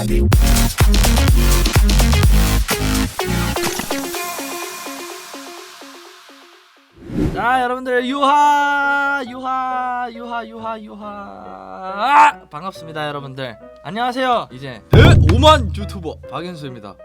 body. 자 여러분들 유하 유하 유하 유하 유하 아! 반갑습니다 여러분들 안녕하세요 이제 대5만 유튜버 반갑습니다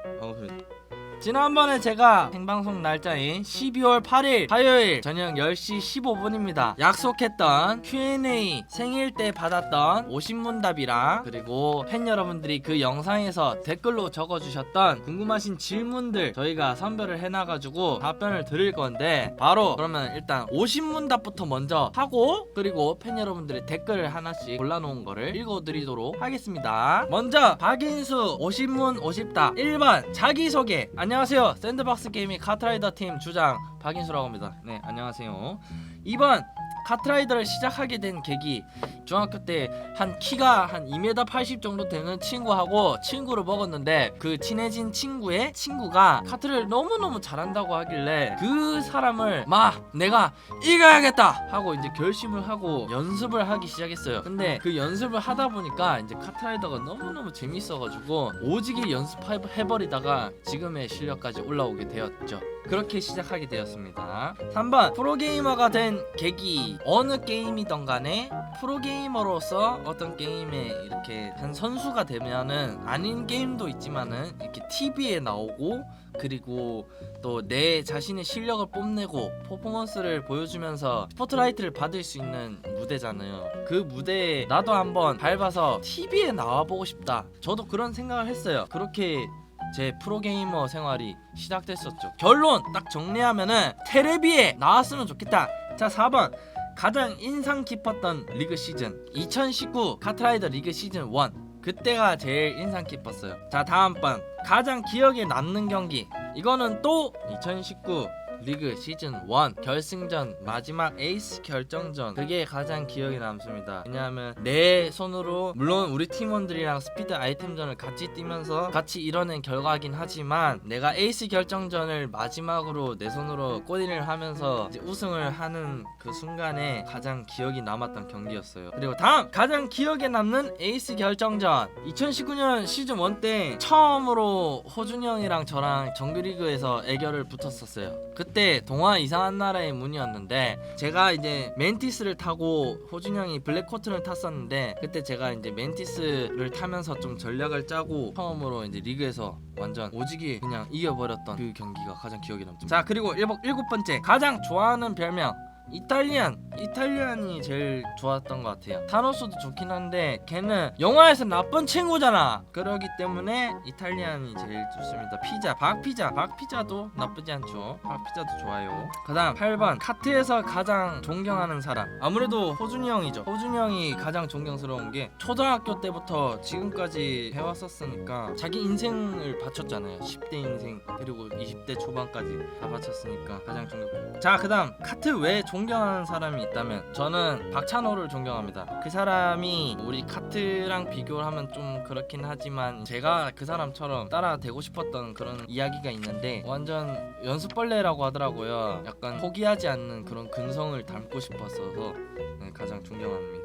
지난번에 제가 생방송 날짜인 12월 8일 화요일 저녁 10시 15분입니다. 약속했던 Q&A 생일 때 받았던 50문 답이랑 그리고 팬 여러분들이 그 영상에서 댓글로 적어주셨던 궁금하신 질문들 저희가 선별을 해놔가지고 답변을 드릴 건데 바로 그러면 일단 50문 답부터 먼저 하고 그리고 팬 여러분들의 댓글을 하나씩 골라놓은 거를 읽어드리도록 하겠습니다. 먼저 박인수 50문 50답 1번 자기소개. 안녕 하세요. 샌드박스 게이밍 카트라이더 팀 주장 박인수라고 합니다. 네 안녕하세요. 2번 카트라이더를 시작하게 된 계기. 중학교 때 한 키가 한 2m 80 정도 되는 친구하고 친구를 먹었는데 그 친해진 친구의 친구가 카트를 너무너무 잘한다고 하길래 그 사람을 막 내가 이겨야겠다 하고 이제 결심을 하고 연습을 하기 시작했어요. 근데 그 연습을 하다 보니까 이제 카트라이더가 너무너무 재밌어가지고 오지게 연습해버리다가 지금의 실력까지 올라오게 되었죠 그렇게 시작하게 되었습니다. 3번 프로게이머가 된 계기 어느 게임이던 간에 프로게이머로서 어떤 게임에 이렇게 한 선수가 되면은 아닌 게임도 있지만은 이렇게 TV에 나오고 그리고 또 내 자신의 실력을 뽐내고 퍼포먼스를 보여주면서 스포트라이트를 받을 수 있는 무대잖아요. 그 무대에 나도 한번 밟아서 TV에 나와보고 싶다. 저도 그런 생각을 했어요. 그렇게 제 프로게이머 생활이 시작됐었죠. 결론 딱 정리하면은 테레비에 나왔으면 좋겠다. 자 4번 가장 인상 깊었던 리그 시즌 2019 카트라이더 리그 시즌 1 그때가 제일 인상 깊었어요. 자 다음 번 가장 기억에 남는 경기 이거는 또 2019 리그 시즌 1 결승전 마지막 에이스 결정전. 그게 가장 기억에 남습니다. 왜냐하면 내 손으로 물론 우리 팀원들이랑 스피드 아이템전을 같이 뛰면서 같이 이뤄낸 결과긴 하지만 내가 에이스 결정전을 마지막으로 내 손으로 꼬리를 하면서 우승을 하는 그 순간에 가장 기억이 남았던 경기였어요. 그리고 다음 가장 기억에 남는 에이스 결정전. 2019년 시즌 1 때 처음으로 호준이 형이랑 저랑 정규리그에서 애결을 붙었었어요. 그때 동화 이상한 나라의 문이었는데 제가 이제 멘티스를 타고 호준이 형이 블랙코튼을 탔었는데 그때 제가 이제 멘티스를 타면서 좀 전략을 짜고 처음으로 이제 리그에서 완전 오지게 그냥 이겨버렸던 그 경기가 가장 기억에 남습니다. 자 그리고 일곱 번째. 가장 좋아하는 별명 이탈리안 이탈리안이 제일 좋았던 것 같아요. 타노스도 좋긴 한데 걔는 영화에서 나쁜 친구잖아. 그러기 때문에 이탈리안이 제일 좋습니다. 피자 박피자. 박피자도 나쁘지 않죠. 박피자도 좋아요. 그 다음 8번. 카트에서 가장 존경하는 사람. 아무래도 호준이 형이죠. 호준이 형이 가장 존경스러운 게 초등학교 때부터 지금까지 해왔었으니까 자기 인생을 바쳤잖아요. 10대 인생 그리고 20대 초반까지 다 바쳤으니까 가장 존경 자그 다음 카트 외에 존 경하는 사람이 있다면 저는 박찬호를 존경합니다. 그 사람이 우리 카트랑 비교를 하면 좀 그렇긴 하지만 제가 그 사람처럼 따라 되고 싶었던 그런 이야기가 있는데 완전 연습벌레라고 하더라고요. 약간 포기하지 않는 그런 근성을 담고 싶었어서 네, 가장 존경합니다.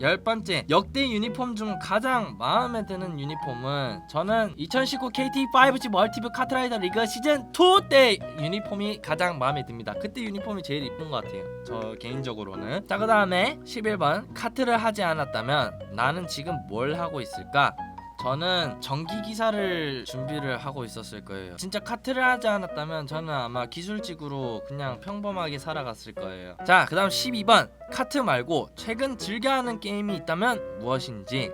열 번째 역대 유니폼 중 가장 마음에 드는 유니폼은 저는 2019 KT5G 멀티뷰 카트라이더 리그 시즌 2 때 유니폼이 가장 마음에 듭니다. 그때 유니폼이 제일 이쁜 것 같아요. 저 개인적으로는. 자 그 다음에 11번 카트를 하지 않았다면 나는 지금 뭘 하고 있을까? 저는 전기 기사를 준비를 하고 있었을 거예요. 진짜 카트를 하지 않았다면 저는 아마 기술직으로 그냥 평범하게 살아갔을 거예요. 자, 그다음 12번 카트 말고 최근 즐겨하는 게임이 있다면 무엇인지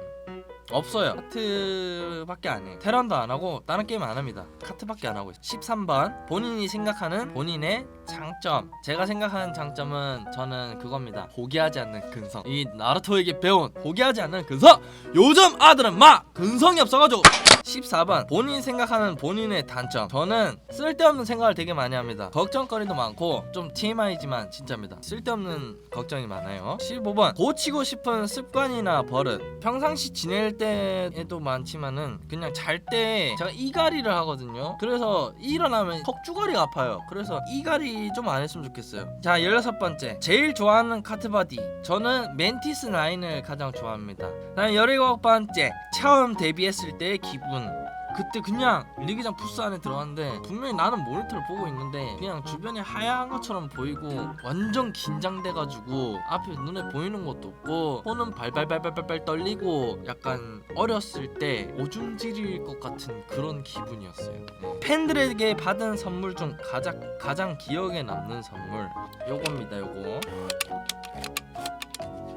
없어요. 카트밖에 안 해요. 테란도 안 하고 다른 게임 안 합니다. 카트밖에 안 하고 있어요. 13번 본인이 생각하는 본인의 장점. 제가 생각하는 장점은 저는 그겁니다. 포기하지 않는 근성. 이 나루토에게 배운 포기하지 않는 근성. 요즘 아들은 막 근성이 없어가지고 14번. 본인 생각하는 본인의 단점. 저는 쓸데없는 생각을 되게 많이 합니다. 걱정거리도 많고 좀 TMI지만 진짜입니다. 쓸데없는 걱정이 많아요. 15번. 고치고 싶은 습관이나 버릇. 평상시 지낼 때에도 많지만은 그냥 잘 때 제가 이갈이를 하거든요. 그래서 일어나면 턱주거리가 아파요. 그래서 이갈이 좀 안 했으면 좋겠어요. 자 16번째. 제일 좋아하는 카트바디. 저는 멘티스 9을 가장 좋아합니다. 다음 17번째. 처음 데뷔했을 때의 기분 그때 그냥 리그장 부스 안에 들어갔는데 분명히 나는 모니터를 보고 있는데 그냥 주변이 하얀 것처럼 보이고 완전 긴장돼가지고 앞에 눈에 보이는 것도 없고 손은 발발발발발발 떨리고 약간 어렸을 때 오줌 지릴 것 같은 그런 기분이었어요. 네. 팬들에게 받은 선물 중 가장 가장 기억에 남는 선물. 요겁니다 요거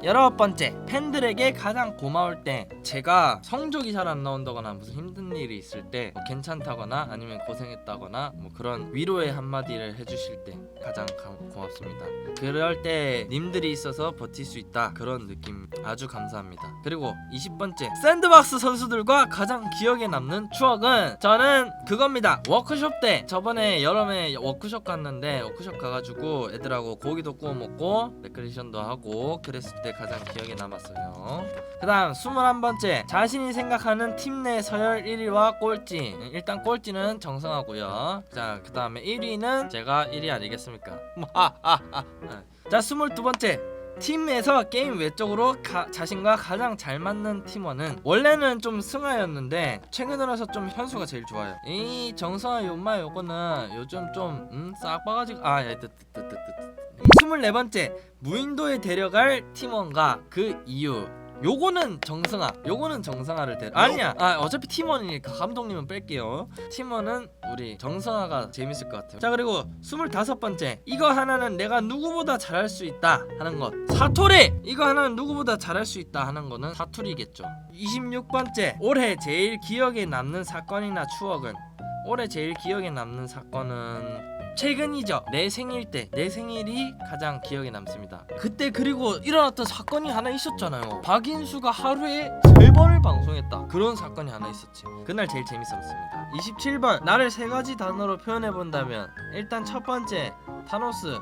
열아홉 번째 팬들에게 가장 고마울 때. 제가 성적이 잘 안 나온다거나 무슨 힘든 일이 있을 때 뭐 괜찮다거나 아니면 고생했다거나 뭐 그런 위로의 한마디를 해주실 때 가장 가- 고맙습니다. 그럴 때 님들이 있어서 버틸 수 있다. 그런 느낌 아주 감사합니다. 그리고 20번째 샌드박스 선수들과 가장 기억에 남는 추억은 저는 그겁니다. 워크숍 때 저번에 여름에 워크숍 갔는데 워크숍 가가지고 애들하고 고기도 구워 먹고 레크레이션도 하고 그랬을 때 가장 기억에 남았어요 그 다음 21번째 자신이 생각하는 팀 내 서열 1위와 꼴찌 일단 꼴찌는 정성하고요 자그 다음에 1위는 제가 1위 아니겠습니까 자 22번째 팀에서 게임 외적으로 가- 자신과 가장 잘 맞는 팀원은 원래는 좀 승하였는데 최근 들어서 좀 현수가 제일 좋아요 이 정성아 요마 요거는 요즘 좀 음, 싹 빠가지고 아 야 뜨 뜨 뜨 뜨뜨 이 24번째 무인도에 데려갈 팀원과 그 이유. 요거는 정승아 요거는 정승아를 데 아니야. 아 어차피 팀원이니까 감독님은 뺄게요. 팀원은 우리 정승아가 재밌을 것 같아요. 자 그리고 25번째 이거 하나는 내가 누구보다 잘할 수 있다 하는 것. 사토리! 이거 하나는 누구보다 잘할 수 있다 하는 거는 사투리겠죠. 26번째 올해 제일 기억에 남는 사건이나 추억은? 올해 제일 기억에 남는 사건은 최근이죠. 내 생일 때 내 생일이 가장 기억에 남습니다. 그때 그리고 일어났던 사건이 하나 있었잖아요. 박인수가 하루에 세 번을 방송했다. 그런 사건이 하나 있었지. 그날 제일 재밌었습니다. 27번 나를 세 가지 단어로 표현해 본다면 일단 첫 번째 타노스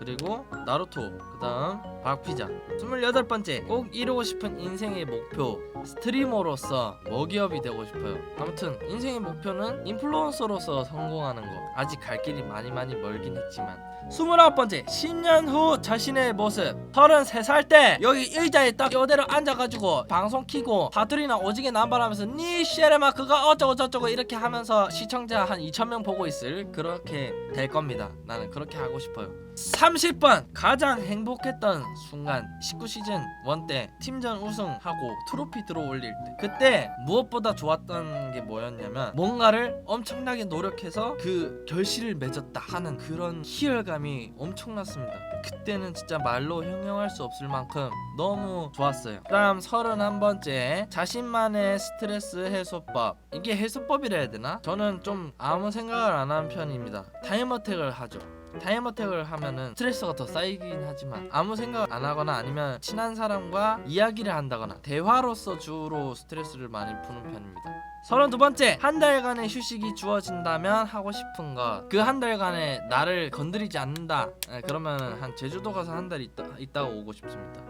그리고 나루토 그다음 박피자 28번째 꼭 이루고 싶은 인생의 목표 스트리머로서 먹이업이 되고 싶어요. 아무튼 인생의 목표는 인플루언서로서 성공하는 거. 아직 갈 길이 많이 많이 멀긴 했지만. 29번째 10년 후 자신의 모습. 33살 때 여기 의자에 딱 이대로 앉아가지고 방송 키고 사투리나 오지게 남발하면서 니 쉐레마 그거 어쩌고 저쩌고 이렇게 하면서 시청자 한 2천명 보고 있을 그렇게 될 겁니다. 나는 그렇게 하고 싶어요 30번 가장 행복했던 순간 19시즌 1 때 팀전 우승하고 트로피 들어올릴 때. 그때 무엇보다 좋았던 게 뭐였냐면 뭔가를 엄청나게 노력해서 그 결실을 맺었다 하는 그런 희열감이 엄청났습니다. 그때는 진짜 말로 형용할 수 없을 만큼 너무 좋았어요. 그다음 31번째 자신만의 스트레스 해소법. 이게 해소법이라 해야 되나? 저는 좀 아무 생각을 안 하는 편입니다. 타임어택을 하죠 타임 어택을 하면은 스트레스가 더 쌓이긴 하지만 아무 생각 안 하거나 아니면 친한 사람과 이야기를 한다거나 대화로서 주로 스트레스를 많이 푸는 편입니다. 서른두 번째 한 달간의 휴식이 주어진다면 하고 싶은 것 그 한 달간에 나를 건드리지 않는다 에, 그러면 한 제주도 가서 한 달 있다 있다가 오고 싶습니다.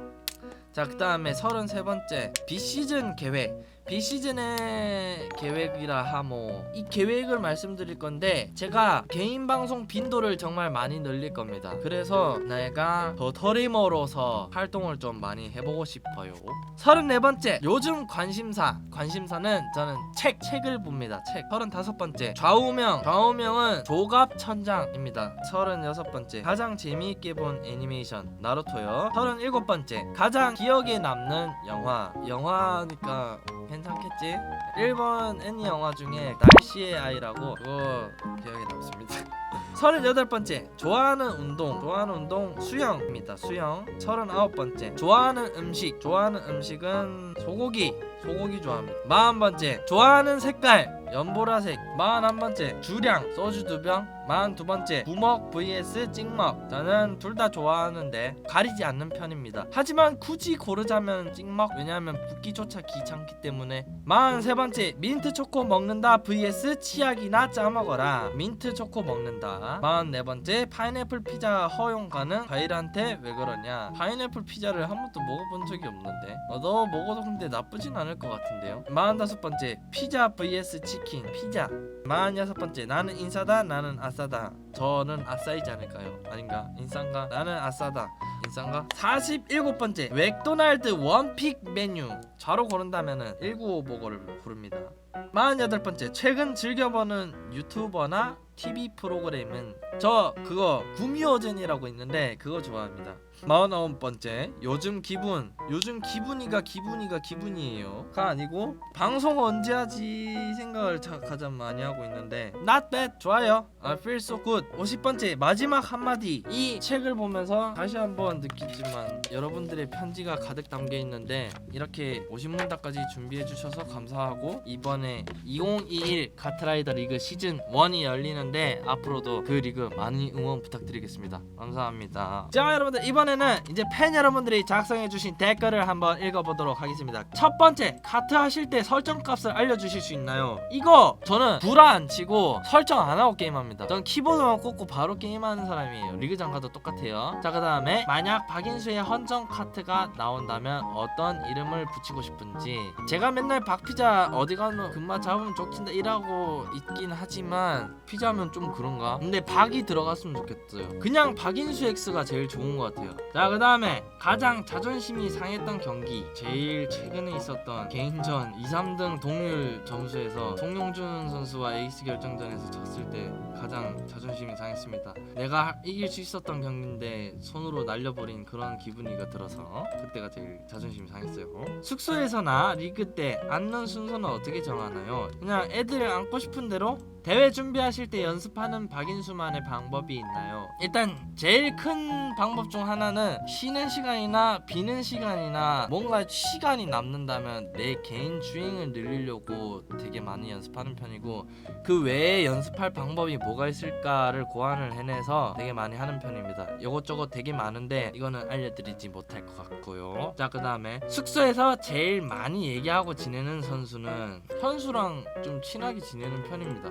자 그 다음에 서른세 번째 비시즌 계획 비시즌의 계획이라 하모 이 계획을 말씀드릴 건데 제가 개인 방송 빈도를 정말 많이 늘릴 겁니다. 그래서 내가 더 터리머로서 활동을 좀 많이 해보고 싶어요. 서른네 번째 요즘 관심사. 관심사는 저는 책 책을 봅니다. 책. 서른다섯 번째 좌우명. 좌우명은 조갑천장입니다. 서른여섯 번째 가장 재미있게 본 애니메이션 나루토요. 서른일곱 번째 가장 기억에 남는 영화. 영화니까 괜 찮겠지? 일본 애니 영화 중에 날씨의 아이라고 그거 기억에 남습니다. 38번째 좋아하는 운동. 좋아하는 운동 수영입니다. 수영. 39번째 좋아하는 음식. 좋아하는 음식은 소고기 소고기 좋아합니다. 40번째 좋아하는 색깔. 연보라색. 41번째 주량. 소주 2병. 42번째 부먹 vs 찍먹. 저는 둘 다 좋아하는데 가리지 않는 편입니다. 하지만 굳이 고르자면 찍먹. 왜냐하면 붓기조차 귀찮기 때문에. 43번째 민트 초코 먹는다 vs 치약이나 짜먹어라. 민트 초코 먹는다. 44번째 파인애플 피자 허용 가능. 과일한테 왜 그러냐. 파인애플 피자를 한 번도 먹어본 적이 없는데. 어, 너 먹어도 근데 나쁘진 않을 것 같은데요. 45번째 피자 vs 치킨 피자. 46번째 나는 인싸다 나는 아싸다. 저는 아싸이지 않을까요? 아닌가? 인싸인가? 나는 아싸다. 인싸인가? 47번째 맥도날드 원픽 메뉴. 저로 고른다면은 1955를 고릅니다. 48번째 최근 즐겨보는 유튜버나 TV 프로그램은 저 그거 구미호전이라고 있는데 그거 좋아합니다 49번째 요즘 기분. 요즘 기분이가 기분이가 기분이에요가 아니고 방송 언제 하지 생각을 자, 가장 많이 하고 있는데. Not bad. 좋아요. I feel so good. 50번째 마지막 한마디. 이 책을 보면서 다시 한번 느끼지만 여러분들의 편지가 가득 담겨 있는데 이렇게 50문답까지 준비해 주셔서 감사하고 이번에 2021 카트라이더 리그 시즌 1이 열리는데 앞으로도 그 리그 많이 응원 부탁드리겠습니다. 감사합니다. 자 여러분들 이번에 는 이제 팬 여러분들이 작성해 주신 댓글을 한번 읽어보도록 하겠습니다. 첫 번째 카트 하실 때 설정 값을 알려주실 수 있나요? 이거 저는 불안 치고 설정 안 하고 게임합니다. 전 키보드만 꽂고 바로 게임하는 사람이에요. 리그장 가도 똑같아요. 자 그 다음에 만약 박인수의 헌정 카트가 나온다면 어떤 이름을 붙이고 싶은지. 제가 맨날 박피자 어디 가면 금마 잡으면 좋긴다 이라고 있긴 하지만 피자면 좀 그런가? 근데 박이 들어갔으면 좋겠어요. 그냥 박인수 X가 제일 좋은 것 같아요 자 그 다음에 가장 자존심이 상했던 경기 제일 최근에 있었던 개인전 2, 3등 동률 점수에서 송영준 선수와 에이스 결정전에서 졌을 때 가장 자존심이 상했습니다 내가 이길 수 있었던 경기인데 손으로 날려버린 그런 기분이가 들어서 그때가 제일 자존심이 상했어요 숙소에서나 리그 때 앉는 순서는 어떻게 정하나요? 그냥 애들 앉고 싶은 대로 대회 준비하실 때 연습하는 박인수만의 방법이 있나요? 일단 제일 큰 방법 중 하나는 쉬는 시간이나 비는 시간이나 뭔가 시간이 남는다면 내 개인 주행을 늘리려고 되게 많이 연습하는 편이고 그 외에 연습할 방법이 뭐가 있을까를 고안을 해내서 되게 많이 하는 편입니다. 이것저것 되게 많은데 이거는 알려드리지 못할 것 같고요. 자 그 다음에 숙소에서 제일 많이 얘기하고 지내는 선수는 현수랑 좀 친하게 지내는 편입니다.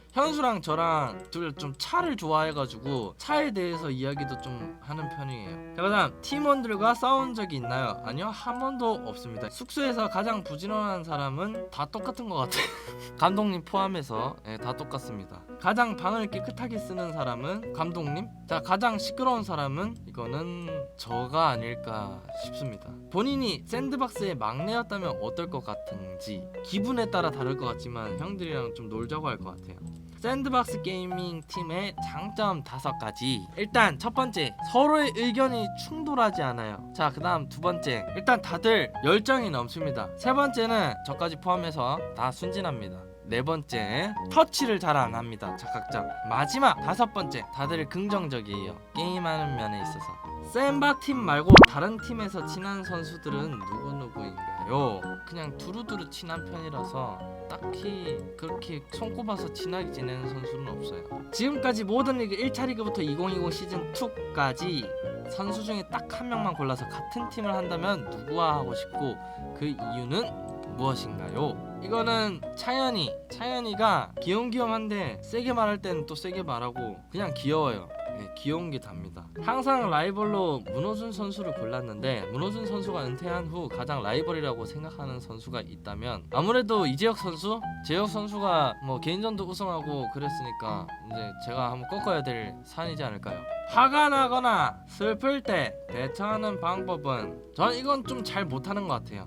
현수랑 저랑 둘 좀 차를 좋아해가지고 차에 대해서 이야기도 좀 하는 편이에요. 자, 그다음 팀원들과 싸운 적이 있나요? 아니요 한 번도 없습니다. 숙소에서 가장 부지런한 사람은 다 똑같은 것 같아요. 감독님 포함해서 예, 다 똑같습니다. 가장 방을 깨끗하게 쓰는 사람은 감독님. 자 가장 시끄러운 사람은 이거는 저가 아닐까 싶습니다. 본인이 샌드박스의 막내였다면 어떨 것 같은지 기분에 따라 다를 것 같지만 형들이랑 좀 놀자고 할 것 같아요. 샌드박스 게이밍 팀의 장점 다섯 가지. 일단 첫 번째 서로의 의견이 충돌하지 않아요. 자 그 다음 두 번째 일단 다들 열정이 넘칩니다. 세 번째는 저까지 포함해서 다 순진합니다. 네 번째 터치를 잘 안 합니다. 작각자. 마지막 다섯 번째 다들 긍정적이에요. 게임하는 면에 있어서. 샌박 팀 말고 다른 팀에서 친한 선수들은 누구 누구인가 요? 그냥 두루두루 친한 편이라서 딱히 그렇게 손꼽아서 친하게 지내는 선수는 없어요. 지금까지 모든 리그 1차 리그부터 2020 시즌 2까지 선수 중에 딱 한 명만 골라서 같은 팀을 한다면 누구와 하고 싶고 그 이유는 무엇인가요? 이거는 차연이 차연이가 귀염귀염한데 세게 말할 때는 또 세게 말하고 그냥 귀여워요. 네, 귀여운 게 답니다. 항상 라이벌로 문호준 선수를 골랐는데 문호준 선수가 은퇴한 후 가장 라이벌이라고 생각하는 선수가 있다면 아무래도 이재혁 선수, 재혁 선수가 뭐 개인전도 우승하고 그랬으니까 이제 제가 한번 꺾어야 될 산이지 않을까요? 화가 나거나 슬플 때 대처하는 방법은 전 이건 좀 잘 못하는 것 같아요.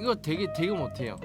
이거 되게 되게 못해요.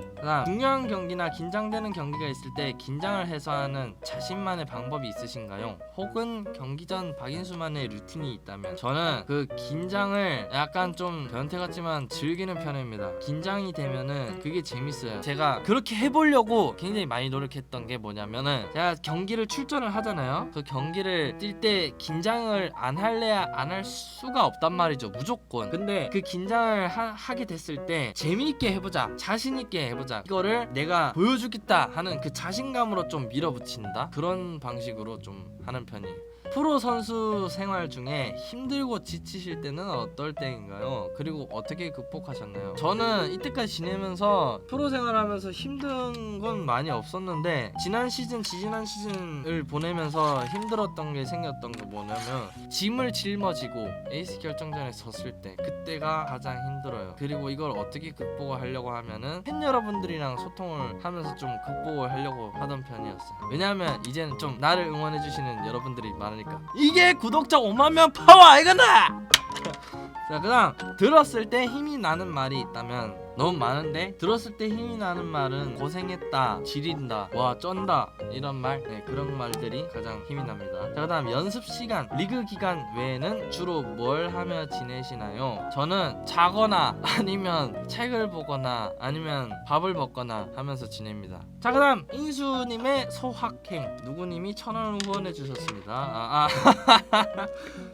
중요한 경기나 긴장되는 경기가 있을 때 긴장을 해소하는 자신만의 방법이 있으신가요? 혹은 경기 전 박인수만의 루틴이 있다면 저는 그 긴장을 약간 좀 변태 같지만 즐기는 편입니다. 긴장이 되면은 그게 재밌어요. 제가 그렇게 해보려고 굉장히 많이 노력했던 게 뭐냐면은 제가 경기를 출전을 하잖아요. 그 경기를 뛸 때 긴장을 안 할래야 안 할 수가 없단 말이죠. 무조건. 근데 그 긴장을 하, 하게 됐을 때 재미 있게 해보자 자신 있게 해보자 이거를 내가 보여주겠다 하는 그 자신감으로 좀 밀어붙인다? 그런 방식으로 좀 하는 편이에요 프로 선수 생활 중에 힘들고 지치실 때는 어떨 때인가요? 그리고 어떻게 극복하셨나요? 저는 이때까지 지내면서 프로 생활하면서 힘든 건 많이 없었는데 지난 시즌, 지지난 시즌을 보내면서 힘들었던 게 생겼던 거 뭐냐면 짐을 짊어지고 에이스 결정전에 섰을 때 그때가 가장 힘들어요. 그리고 이걸 어떻게 극복을 하려고 하면은 팬 여러분들이랑 소통을 하면서 좀 극복을 하려고 하던 편이었어요. 왜냐하면 이제는 좀 나를 응원해 주시는 여러분들이 많 으니까 이게 구독자 5만 명 파워 아이가나! 자 그다음 들었을 때 힘이 나는 말이 있다면 너무 많은데 들었을 때 힘이 나는 말은 고생했다 지린다 와 쩐다 이런 말 네, 그런 말들이 가장 힘이 납니다 자 그다음 연습 시간 리그 기간 외에는 주로 뭘 하며 지내시나요 저는 자거나 아니면 책을 보거나 아니면 밥을 먹거나 하면서 지냅니다 자 그다음 인수님의 소확행 누구님이 천원 후원해 주셨습니다 아, 아.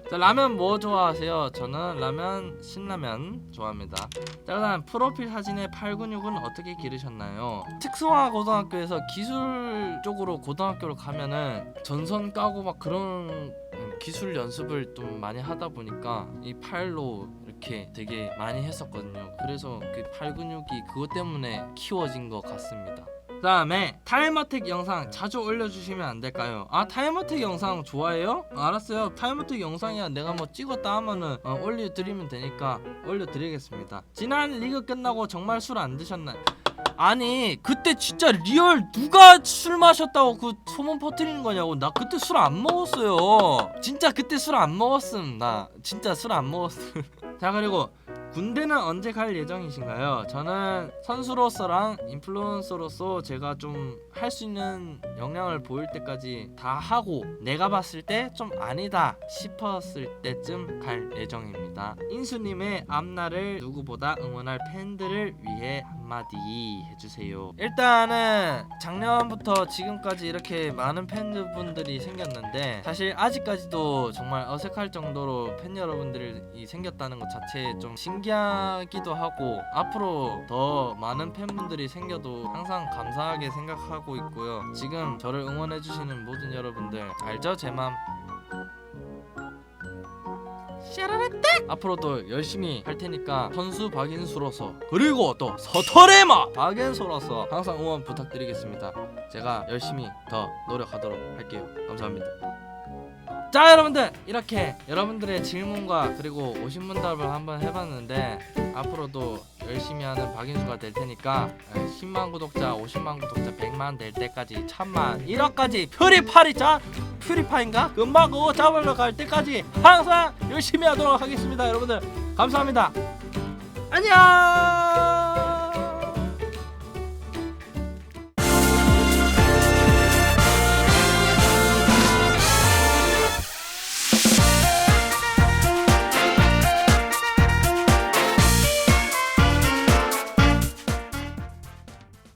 자 라면 뭐 좋아하세요? 저는 라면 신라면 좋아합니다. 자 그다음 프로필 사진의 팔 근육은 어떻게 기르셨나요? 특성화 고등학교에서 기술 쪽으로 고등학교로 가면은 전선 까고 막 그런 음, 기술 연습을 좀 많이 하다 보니까 이 팔로 이렇게 되게 많이 했었거든요. 그래서 그 팔 근육이 그것 때문에 키워진 것 같습니다. 그다음에 타임어택 영상 자주 올려주시면 안 될까요? 아 타임어택 영상 좋아해요? 알았어요. 타임어택 영상이야 내가 뭐 찍었다 하면은 어, 올려드리면 되니까 올려드리겠습니다. 지난 리그 끝나고 정말 술 안 드셨나요? 아니 그때 진짜 리얼 누가 술 마셨다고 그 소문 퍼뜨리는 거냐고 나 그때 술 안 먹었어요 진짜 그때 술 안 먹었음 나 진짜 술 안 먹었음 자 그리고 군대는 언제 갈 예정이신가요? 저는 선수로서랑 인플루언서로서 제가 좀 할 수 있는 역량을 보일 때까지 다 하고 내가 봤을 때 좀 아니다 싶었을 때쯤 갈 예정입니다. 인수님의 앞날을 누구보다 응원할 팬들을 위해 한마디 해주세요. 일단은 작년부터 지금까지 이렇게 많은 팬분들이 생겼는데 사실 아직까지도 정말 어색할 정도로 팬 여러분들이 생겼다는 것 자체에 좀 신기 하기도 하고 앞으로 더 많은 팬분들이 생겨도 항상 감사하게 생각하고 있고요. 지금 저를 응원해주시는 모든 여러분들 알죠? 제 맘. 샤라라떼 앞으로도 열심히 할 테니까 선수 박인수로서 그리고 또 서터레마 박인수로서 항상 응원 부탁드리겠습니다. 제가 열심히 더 노력하도록 할게요. 감사합니다. 자 여러분들! 이렇게 여러분들의 질문과 그리고 오신 문답을 한번 해봤는데 앞으로도 열심히 하는 박인수가 될 테니까 10만 구독자 50만 구독자 100만 될 때까지 천만 1억까지 퓨리파리 자! 퓨리파인가? 금방 그거 잡으러 갈 때까지 항상 열심히 하도록 하겠습니다 여러분들! 감사합니다! 안녕